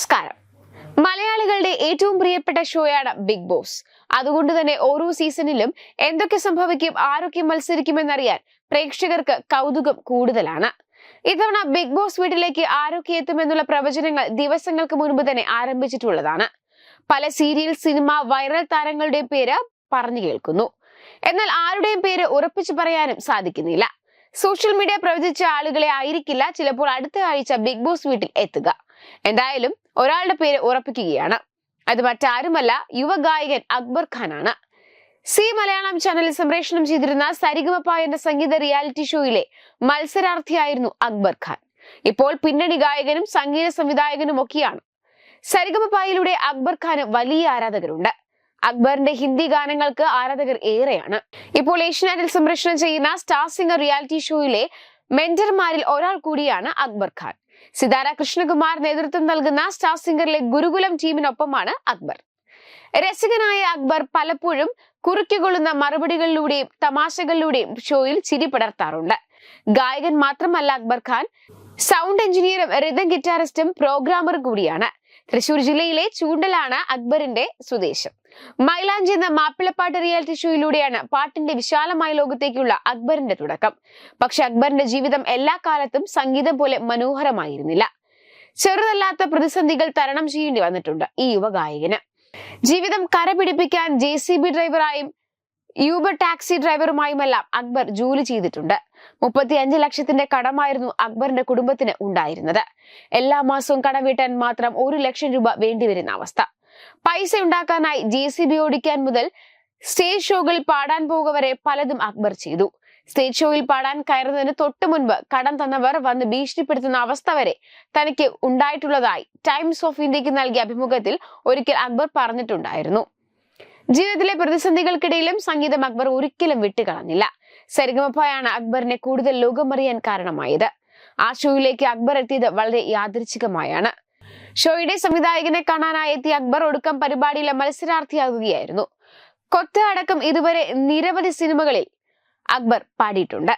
നമസ്കാരം. മലയാളികളുടെ ഏറ്റവും പ്രിയപ്പെട്ട ഷോയാണ് ബിഗ് ബോസ്. അതുകൊണ്ട് തന്നെ ഓരോ സീസണിലും എന്തൊക്കെ സംഭവിക്കും ആരൊക്കെ മത്സരിക്കുമെന്നറിയാൻ പ്രേക്ഷകർക്ക് കൗതുകം കൂടുതലാണ്. ഇത്തവണ ബിഗ് ബോസ് വീട്ടിലേക്ക് ആരൊക്കെ എത്തുമെന്നുള്ള പ്രവചനങ്ങൾ ദിവസങ്ങൾക്ക് മുൻപ് തന്നെ ആരംഭിച്ചിട്ടുള്ളതാണ്. പല സീരിയൽ സിനിമ വൈറൽ താരങ്ങളുടെയും പേര് പറഞ്ഞു കേൾക്കുന്നു. എന്നാൽ ആരുടെയും പേര് ഉറപ്പിച്ചു പറയാനും സാധിക്കുന്നില്ല. സോഷ്യൽ മീഡിയ പ്രവചിച്ച ആളുകളെ ആയിരിക്കില്ല ചിലപ്പോൾ അടുത്ത ആഴ്ച ബിഗ് ബോസ് വീട്ടിൽ എത്തുക. എന്തായാലും ഒരാളുടെ പേര് ഉറപ്പിക്കുകയാണ്. അത് മറ്റാരുമല്ല യുവഗായകൻ അക്ബർ ഖാനാണ്. സി മലയാളം ചാനലിൽ സംപ്രേഷണം ചെയ്തിരുന്ന സരിഗമപ്പ എന്ന സംഗീത റിയാലിറ്റി ഷോയിലെ മത്സരാർത്ഥിയായിരുന്നു അക്ബർ ഖാൻ. ഇപ്പോൾ പിന്നണി ഗായകനും സംഗീത സംവിധായകനും ഒക്കെയാണ്. സരിഗമപ്പായിലൂടെ അക്ബർ ഖാന് വലിയ ആരാധകരുണ്ട്. അക്ബറിന്റെ ഹിന്ദി ഗാനങ്ങൾക്ക് ആരാധകർ ഏറെയാണ്. ഇപ്പോൾ ഏഷ്യാനെറ്റിൽ സംപ്രേഷണം ചെയ്യുന്ന സ്റ്റാർ സിംഗർ റിയാലിറ്റി ഷോയിലെ മെന്റർമാരിൽ ഒരാൾ കൂടിയാണ് അക്ബർ ഖാൻ. സിതാര കൃഷ്ണകുമാർ നേതൃത്വം നൽകുന്ന സ്റ്റാർ സിംഗറിലെ ഗുരുകുലം ടീമിനൊപ്പമാണ് അക്ബർ. രസികനായ അക്ബർ പലപ്പോഴും കുറുക്കിക്കൊള്ളുന്ന മറുപടികളിലൂടെയും തമാശകളിലൂടെയും ഷോയിൽ ചിരി പടർത്താറുണ്ട്. ഗായകൻ മാത്രമല്ല അക്ബർ ഖാൻ സൗണ്ട് എഞ്ചിനീയറും റിതം ഗിറ്റാറിസ്റ്റും പ്രോഗ്രാമറും കൂടിയാണ്. തൃശൂർ ജില്ലയിലെ ചൂണ്ടലാണ് അക്ബറിന്റെ സ്വദേശം. മൈലാഞ്ചി എന്ന മാപ്പിളപ്പാട്ട് റിയാലിറ്റി ഷോയിലൂടെയാണ് പാട്ടിന്റെ വിശാലമായ ലോകത്തേക്കുള്ള അക്ബറിന്റെ തുടക്കം. പക്ഷെ അക്ബറിന്റെ ജീവിതം എല്ലാ കാലത്തും സംഗീതം പോലെ മനോഹരമായിരുന്നില്ല. ചെറുതല്ലാത്ത പ്രതിസന്ധികൾ തരണം ചെയ്യേണ്ടി വന്നിട്ടുണ്ട് ഈ യുവഗായകന് ജീവിതം കരപിടിപ്പിക്കാൻ ജെ സി ബി ഡ്രൈവറായും യൂബർ ടാക്സി ഡ്രൈവറുമായുമെല്ലാം അക്ബർ ജോലി ചെയ്തിട്ടുണ്ട്. മുപ്പത്തി അഞ്ച് ലക്ഷത്തിന്റെ കടമായിരുന്നു അക്ബറിന്റെ കുടുംബത്തിന് ഉണ്ടായിരുന്നത്. എല്ലാ മാസവും കടം വീട്ടാൻ മാത്രം ഒരു ലക്ഷം രൂപ വേണ്ടിവരുന്ന അവസ്ഥ. പൈസ ഉണ്ടാക്കാനായി ജെ സി ബി ഓടിക്കാൻ മുതൽ സ്റ്റേജ് ഷോകളിൽ പാടാൻ പോകുക വരെ പലതും അക്ബർ ചെയ്തു. സ്റ്റേജ് ഷോയിൽ പാടാൻ കയറുന്നതിന് തൊട്ടു മുൻപ് കടം തന്നവർ വന്ന് ഭീഷണിപ്പെടുത്തുന്ന അവസ്ഥ വരെ തനിക്ക് ഉണ്ടായിട്ടുള്ളതായി ടൈംസ് ഓഫ് ഇന്ത്യയ്ക്ക് നൽകിയ അഭിമുഖത്തിൽ ഒരിക്കൽ അക്ബർ പറഞ്ഞിട്ടുണ്ടായിരുന്നു. ജീവിതത്തിലെ പ്രതിസന്ധികൾക്കിടയിലും സംഗീതം അക്ബർ ഒരിക്കലും വിട്ടുകളഞ്ഞില്ല. സരിഗമപ്പയാണ് അക്ബറിനെ കൂടുതൽ ലോകമറിയാൻ കാരണമായത്. ആ ഷോയിലേക്ക് അക്ബർ എത്തിയത് വളരെ യാദൃച്ഛികമായാണ്. ഷോയുടെ സംവിധായകനെ കാണാനായി എത്തിയ അക്ബർ ഒടുക്കം പരിപാടിയിലെ മത്സരാർത്ഥിയാകുകയായിരുന്നു. കൊത്ത അടക്കം ഇതുവരെ നിരവധി സിനിമകളിൽ അക്ബർ പാടിയിട്ടുണ്ട്.